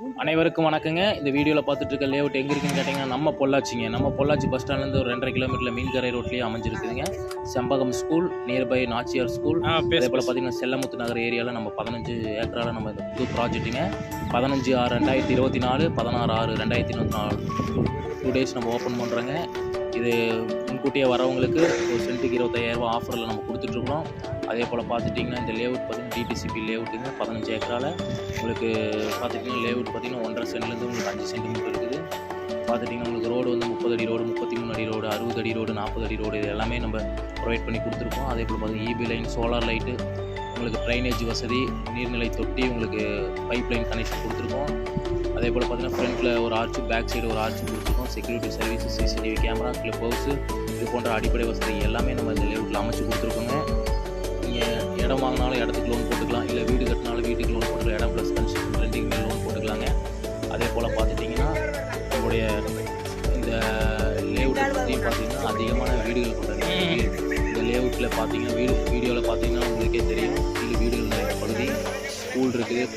அனைவருக்கும் வணக்கங்க. இந்த வீடியோவில் பார்த்துட்டு இருக்க லேஅவுட் எங்கே இருக்குன்னு கேட்டிங்கன்னா நம்ம பொள்ளாச்சிங்க. நம்ம பொள்ளாச்சி பஸ் ஸ்டாண்ட்லேருந்து ஒரு ரெண்டரை கிலோமீட்டரில் மீன்கரை ரோட்லேயே அமைஞ்சிருக்குதுங்க. Sembagam school nearby Nachiyar school அதே போல் பார்த்தீங்கன்னா செல்லமுத்து நகர் ஏரியாவில் நம்ம பதினஞ்சு ஏக்கரால் நம்ம இந்த புது ப்ராஜெக்ட்டுங்க பதினஞ்சு ஆறு ரெண்டாயிரத்தி இருபத்தி நாலு பதினாறு ஆறு ரெண்டாயிரத்தி இருபத்தி நாலு. டூ டேஸ் நம்ம ஓப்பன் பண்ணுறோங்க இது முன்கூட்டியே வரவங்களுக்கு ஒரு சென்ட்டுக்கு இருபத்தாயிரரூபா ஆஃபரில் நம்ம கொடுத்துட்ருக்குறோம். அதே போல் பார்த்துட்டிங்கன்னா இந்த லேஅவுட் பார்த்தீங்கன்னா டிடிசிபி லேஅவுட்டுங்க பதினஞ்சு ஏக்கரால் உங்களுக்கு பார்த்துட்டிங்கன்னா லேஅவுட் பார்த்தீங்கன்னா ஒன்றரை சென்ட்லேருந்து உங்களுக்கு அஞ்சு சென்டிமீட்டர் இருக்குது. பார்த்துட்டிங்கன்னா உங்களுக்கு ரோடு வந்து முப்பது அடி ரோடு முப்பத்தி மூணு அடி ரோடு அறுபது அடி ரோடு நாற்பது அடி ரோடு இது எல்லாமே நம்ம ப்ரொவைட் பண்ணி கொடுத்துருக்கோம். அதே போல் பார்த்தீங்கன்னா இபி லைன் சோலார் லைட்டு உங்களுக்கு ட்ரைனேஜ் வசதி நீர்நிலை தொட்டி உங்களுக்கு பைப் லைன் கனெக்ஷன் கொடுத்துருக்கோம். அதே போல் பார்த்தீங்கன்னா ஃப்ரண்ட்டில் ஒரு ஆர்ச்சு பேக் சைடு ஒரு ஆர்ச்சு கொடுத்துருக்கோம். Security service CCTV camera clubhouse இது போன்ற அடிப்படை வசதி எல்லாமே நம்ம இந்த லேவுட்டில் அமைச்சு கொடுத்துருக்கோங்க. நீங்கள் இடம் வாங்கினாலும் இடத்துக்கு லோன் போட்டுக்கலாம். இல்லை வீடு கட்டினாலும் வீட்டுக்கு லோன் போட்டுக்கலாம். இடம் ப்ளஸ் கன்ஸ்ட்ரக்ஷன் ரெண்டுக்குமே லோன் போட்டுக்கலாங்க. அதே போல் பார்த்துட்டிங்கன்னா நம்மளுடைய இந்த லேவுட்டை பற்றி பார்த்தீங்கன்னா அதிகமான வீடுகள் கொண்டது இந்த லேவுட்டில் பார்த்தீங்கன்னா வீடு வீடியோவில்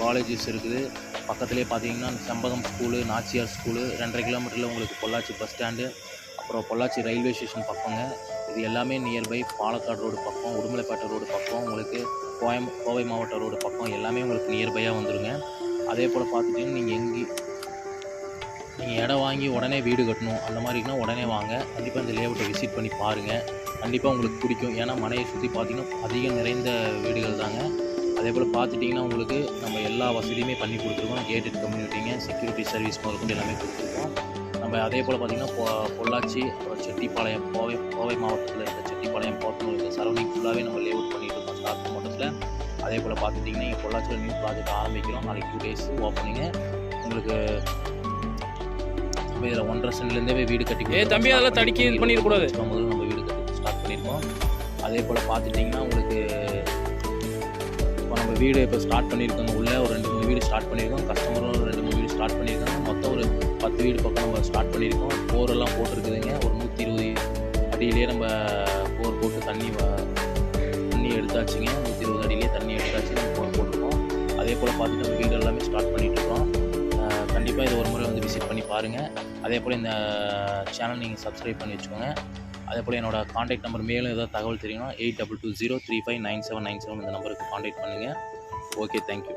காலேஜஸ் இருக்குது. பக்கத்துலேயே பார்த்தீங்கன்னா செம்பகம் ஸ்கூலு நாச்சியார் ஸ்கூலு ரெண்டரை கிலோமீட்டரில் உங்களுக்கு பொள்ளாச்சி பஸ் ஸ்டாண்டு அப்புறம் பொள்ளாச்சி ரயில்வே ஸ்டேஷன் பக்கங்க. இது எல்லாமே நியர்பை பாலக்காடு ரோடு பக்கம் உடுமலைப்பேட்டை ரோடு பக்கம் உங்களுக்கு கோயம் கோவை மாவட்ட ரோடு பக்கம் எல்லாமே உங்களுக்கு நியர்பையாக வந்துடுங்க அதே போல் பார்த்துட்டிங்கன்னா நீங்கள் எங்கே நீங்கள் இடம் வாங்கி உடனே வீடு கட்டணும். அந்த மாதிரினா உடனே வாங்க. கண்டிப்பாக இந்த லேஅவுட்டை விசிட் பண்ணி பாருங்கள் கண்டிப்பாக உங்களுக்கு பிடிக்கும். ஏன்னா மனையை சுற்றி பார்த்தீங்கன்னா அதிகம் நிறைந்த வீடுகள் தாங்க. அதே போல் பார்த்துட்டிங்கன்னா உங்களுக்கு நம்ம எல்லா வசதியுமே பண்ணி கொடுத்துருக்கோம். கேட்டட் கம்யூனிட்டிங்க செக்யூரிட்டி சர்வீஸ் முதற்கொண்டு எல்லாமே கொடுத்துருக்கோம். நம்ம அதே போல் பார்த்திங்கன்னா பொ பொள்ளாச்சி அப்புறம் செட்டிப்பாளையம் கோவை கோவை மாவட்டத்தில் இருக்க செட்டிப்பாளையம் போத்தனூர் இந்த சரௌண்டிங் ஃபுல்லாகவே நம்ம லேஅவுட் பண்ணிட்டு இருக்கோம். ஸ்டாக் மோட்டர்ஸில் அதே போல் பார்த்துட்டிங்கன்னா இங்கே பொள்ளாச்சியில் நியூ ப்ராஜெக்ட் ஆரம்பிக்கிறோம். நாளைக்கு டூ டேஸ் ஓப்பனிங்க உங்களுக்கு நம்ம இதில் ஒன்றரை சென்ட்லேருந்தே வீடு கட்டி ஏய் தம்பி, அதெல்லாம் தடுக்கி இது பண்ணிடக்கூடாது. முதல்ல நம்ம வீடு கட்டி ஸ்டார்ட் பண்ணியிருக்கோம். அதே போல் பார்த்துட்டிங்கன்னா உங்களுக்கு நம்ம வீடு இப்போ ஸ்டார்ட் பண்ணியிருக்கோங்க உள்ளே ஒரு ரெண்டு மூணு வீடு ஸ்டார்ட் பண்ணியிருக்கோம். கஸ்டமரும் ஒரு ரெண்டு மூணு வீடு ஸ்டார்ட் பண்ணியிருக்காங்க. மொத்தம் ஒரு பத்து வீடு பக்கம் நம்ம ஸ்டார்ட் பண்ணியிருக்கோம். போரெல்லாம் போட்டிருக்குதுங்க. ஒரு நூற்றி இருபது அடியிலே நம்ம போர் போட்டு தண்ணி தண்ணி எடுத்தாச்சுங்க. நூற்றி இருபது அடியிலே தண்ணி எடுத்தாச்சு. நம்ம போர் போட்டிருக்கோம். அதே போல் பார்த்துட்டு நம்ம வீடு எல்லாமே ஸ்டார்ட் பண்ணிகிட்ருக்கோம் கண்டிப்பாக இதை ஒரு முறை வந்து விசிட் பண்ணி பாருங்கள் அதே போல் இந்த சேனல் நீங்கள் சப்ஸ்கிரைப் பண்ணி வச்சுக்கோங்க. அதே போல் என்னோட காண்டாக்ட் நம்பர் மேலும் ஏதாவது தகவல் தெரியும்னா eight double two zero three five nine seven nine seven இந்த நம்பருக்கு காண்டாக்ட் பண்ணுங்கள் ஓகே தேங்க்யூ